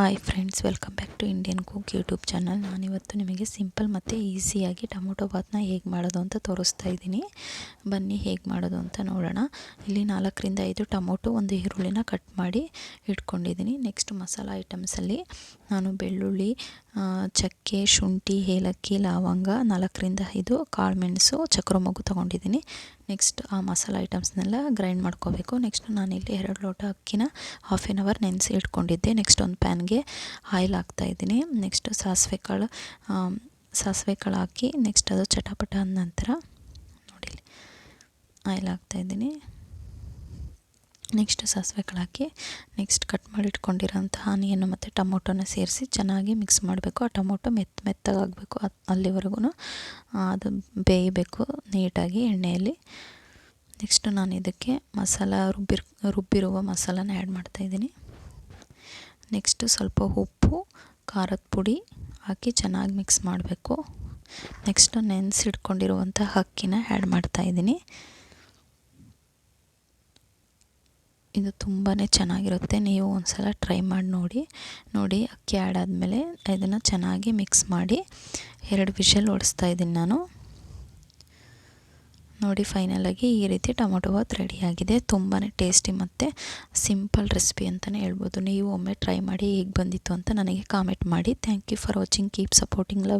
Hi friends welcome back to Indian cook YouTube channel ನಾನಿವತ್ತು ನಿಮಗೆ simple ಮತ್ತು ಈಸಿಯಾಗಿ ಟೊಮೊಟೊ ಬಾತ್ನ ಹೇಗೆ ಮಾಡೋದು ಅಂತ ತೋರಿಸ್ತಾ ಇದ್ದೀನಿ. ಬನ್ನಿ ಹೇಗೆ ಮಾಡೋದು ಅಂತ ನೋಡೋಣ. ಇಲ್ಲಿ ನಾಲ್ಕರಿಂದ ಐದು ಟೊಮೊಟೊ ಒಂದು ಈರುಳ್ಳಿನ ಕಟ್ ಮಾಡಿ ಇಟ್ಕೊಂಡಿದ್ದೀನಿ. ನೆಕ್ಸ್ಟ್ ಮಸಾಲ ಐಟಮ್ಸಲ್ಲಿ ನಾನು ಬೆಳ್ಳುಳ್ಳಿ ಚಕ್ಕೆ, ಶುಂಠಿ, ಏಲಕ್ಕಿ, ಲವಂಗ, ನಾಲ್ಕರಿಂದ ಐದು ಕಾಳು ಮೆಣಸು ಚಕ್ರ ಮಗು ತೊಗೊಂಡಿದ್ದೀನಿ. ನೆಕ್ಸ್ಟ್ ಆ ಮಸಾಲ ಐಟಮ್ಸ್ನೆಲ್ಲ ಗ್ರೈಂಡ್ ಮಾಡ್ಕೋಬೇಕು. ನೆಕ್ಸ್ಟ್ ನಾನಿಲ್ಲಿ ಎರಡು ಲೋಟ ಅಕ್ಕಿನ ಹಾಫ್ ಆನ್ ಅವರ್ ನೆನೆಸಿ ಇಟ್ಕೊಂಡಿದ್ದೆ. ನೆಕ್ಸ್ಟ್ ಒಂದು ಪ್ಯಾನ್ಗೆ ಆಯಿಲ್ ಹಾಕ್ತಾಯಿದ್ದೀನಿ ನೆಕ್ಸ್ಟ್ ಸಾಸಿವೆ ಕಾಳು ಸಾಸಿವೆ ಕಾಳು ಹಾಕಿ ನೆಕ್ಸ್ಟ್ ಅದು ಚಟಪಟ ಅಂದ ನಂತರ ನೋಡಿ ಆಯಿಲ್ ಹಾಕ್ತಾಯಿದ್ದೀನಿ ನೆಕ್ಸ್ಟ್ ಸಾಸಿವೆ ಕಾಳು ನೆಕ್ಸ್ಟ್ ಕಟ್ ಮಾಡಿ ಆನಿಯನ್ನು ಮತ್ತು ಟೊಮೊಟೊನ ಸೇರಿಸಿ ಚೆನ್ನಾಗಿ ಮಿಕ್ಸ್ ಮಾಡಬೇಕು. ಆ ಟೊಮೊಟೊ ಮೆತ್ತ ಮೆತ್ತಗಾಗಬೇಕು ಅಲ್ಲಿವರೆಗೂ ಅದು ಬೇಯಬೇಕು ನೀಟಾಗಿ ಎಣ್ಣೆಯಲ್ಲಿ. ನೆಕ್ಸ್ಟು ನಾನು ಇದಕ್ಕೆ ಮಸಾಲ ರುಬ್ಬಿರ್, ರುಬ್ಬಿರುವ ಮಸಾಲಾನ ಆ್ಯಡ್ ಮಾಡ್ತಾಯಿದ್ದೀನಿ ನೆಕ್ಸ್ಟು ಸ್ವಲ್ಪ ಉಪ್ಪು, ಖಾರದ ಪುಡಿ ಹಾಕಿ ಚೆನ್ನಾಗಿ ಮಿಕ್ಸ್ ಮಾಡಬೇಕು. ನೆಕ್ಸ್ಟು ನೆನೆಸಿಟ್ಕೊಂಡಿರುವಂಥ ಅಕ್ಕಿನ ಆ್ಯಡ್ ಮಾಡ್ತಾಯಿದ್ದೀನಿ ಇದು ತುಂಬಾ ಚೆನ್ನಾಗಿರುತ್ತೆ. ನೀವು ಒಂದು ಸಲ ಟ್ರೈ ಮಾಡಿ ನೋಡಿ. ನೋಡಿ, ಅಕ್ಕಿ ಆ್ಯಡ್ ಆದಮೇಲೆ ಇದನ್ನು ಚೆನ್ನಾಗಿ ಮಿಕ್ಸ್ ಮಾಡಿ. ಎರಡು ವಿಷಲ್ ಓಡಿಸ್ತಾ ಇದ್ದೀನಿ ನಾನು. ನೋಡಿ ಫೈನಲಾಗಿ ಈ ರೀತಿ ಟೊಮೊಟೊ ಬಾತ್ ರೆಡಿಯಾಗಿದೆ ತುಂಬಾ ಟೇಸ್ಟಿ ಮತ್ತು ಸಿಂಪಲ್ ರೆಸಿಪಿ ಅಂತಲೇ ಹೇಳ್ಬೋದು. ನೀವು ಒಮ್ಮೆ ಟ್ರೈ ಮಾಡಿ ಹೇಗೆ ಬಂದಿತ್ತು ಅಂತ ನನಗೆ ಕಾಮೆಂಟ್ ಮಾಡಿ. Thank you for watching keep supporting love